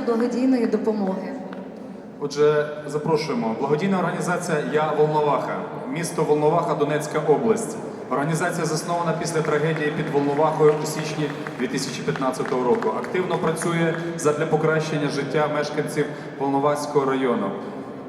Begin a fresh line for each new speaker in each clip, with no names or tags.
благодійної допомоги.
Отже, запрошуємо. Благодійна організація Я Волноваха, місто Волноваха, Донецька область. Організація заснована після трагедії під Волновахою у січні 2015 року. Активно працює задля покращення життя мешканців Волноваського району.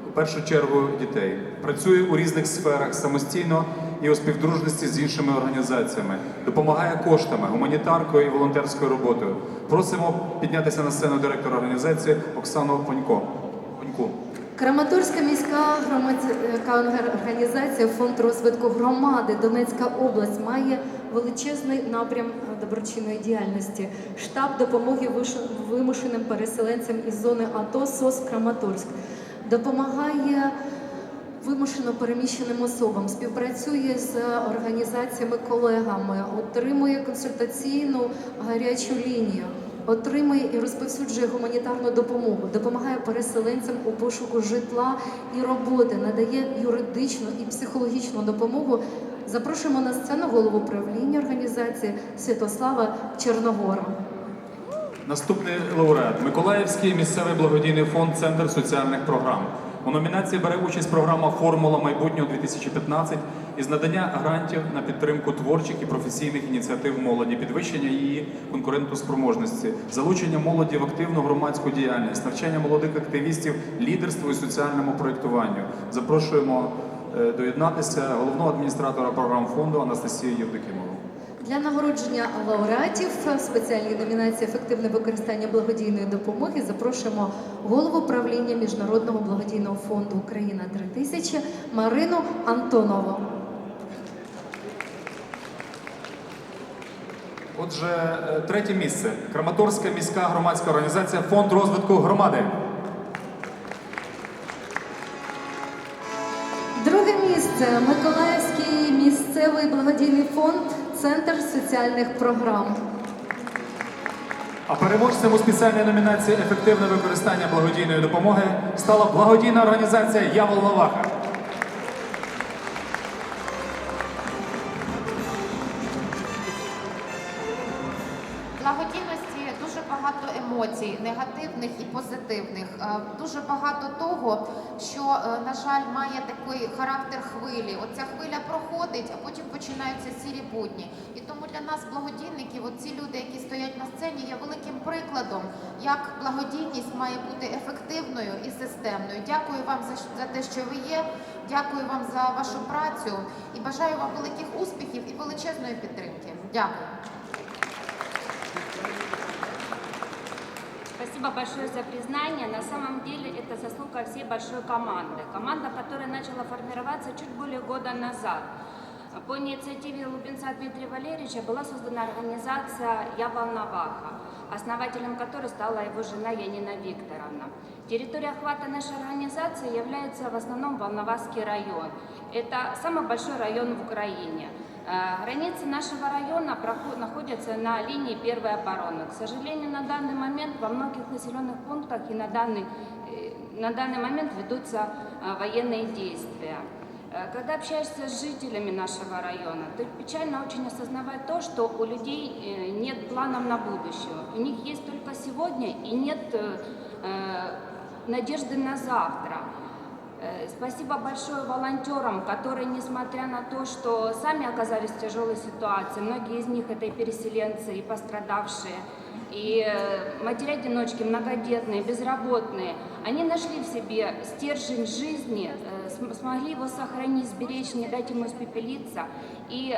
У першу чергу дітей. Працює у різних сферах самостійно і у співдружності з іншими організаціями. Допомагає коштами, гуманітаркою і волонтерською роботою. Просимо піднятися на сцену директора організації Оксану Понько. Поньку.
Краматорська міська громадська організація Фонд розвитку громади Донецька область має величезний напрям е, доброчинної діяльності. Штаб допомоги вимушеним переселенцям із зони АТО СОС Краматорськ допомагає вимушено переміщеним особам, співпрацює з організаціями, колегами, отримує консультаційну гарячу лінію, отримує і розповсюджує гуманітарну допомогу, допомагає переселенцям у пошуку житла і роботи, надає юридичну і психологічну допомогу. Запрошуємо на сцену голову правління організації Святослава Чорногора.
Наступний лауреат Миколаївський місцевий благодійний фонд Центр соціальних програм. У номінації бере участь програма Формула майбутнього 2015 із надання грантів на підтримку творчих і професійних ініціатив молоді, підвищення її конкурентоспроможності, залучення молоді в активну громадську діяльність, навчання молодих активістів, лідерству і соціальному проєктуванню. Запрошуємо е, доєднатися головного адміністратора програм фонду Анастасію Євдокимову.
Для нагородження лауреатів в спеціальній номінації Ефективне використання благодійної допомоги запрошуємо голову правління Міжнародного благодійного фонду Україна 3000 Марину Антонову.
Отже, е, третє місце. Краматорська міська громадська організація Фонд розвитку громади.
Друге місце Миколаївський місцевий благодійний фонд Центр соціальних програм.
А переможцем у спеціальній номінації Ефективне використання благодійної допомоги стала благодійна організація Явол Волноваха.
Багато емоцій, негативних і позитивних. Е, Дуже багато того, що, е, на жаль, має такий характер хвилі. Оця хвиля проходить, а потім починаються сірі будні. І тому для нас, благодійників, оці люди, які стоять на сцені, є великим прикладом, як благодійність має бути ефективною і системною. Дякую вам за те, що ви є. Дякую вам за вашу працю і бажаю вам великих успіхів і величезної підтримки. Дякую.
Спасибо большое за признание. На самом деле это заслуга всей большой команды. Команда, которая начала формироваться чуть более года назад. По инициативе Лубенца Дмитрия Валерьевича была создана организация «Я Волноваха», основателем которой стала его жена Янина Викторовна. Территория охвата нашей организации является в основном Волноваский район. Это самый большой район в Украине. Э, Границы нашего района находятся на линии первой обороны. К сожалению, на данный момент во многих населенных пунктах и на данный, э, на данный момент ведутся э, военные действия. Когда общаешься с жителями нашего района, то печально очень осознавать то, что у людей нет планов на будущее. У них есть только сегодня и нет надежды на завтра. Э, Спасибо большое волонтерам, которые, несмотря на то, что сами оказались в тяжелой ситуации, многие из них это и переселенцы, и пострадавшие, и э, матери-одиночки, многодетные, безработные, они нашли в себе стержень жизни, э, см- смогли его сохранить, сберечь, не дать ему испепелиться. И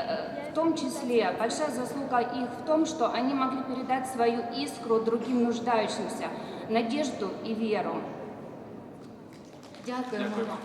в том числе большая заслуга их в том, что они могли передать свою искру другим нуждающимся, надежду и веру.
Дякуємо.
Дякую вам.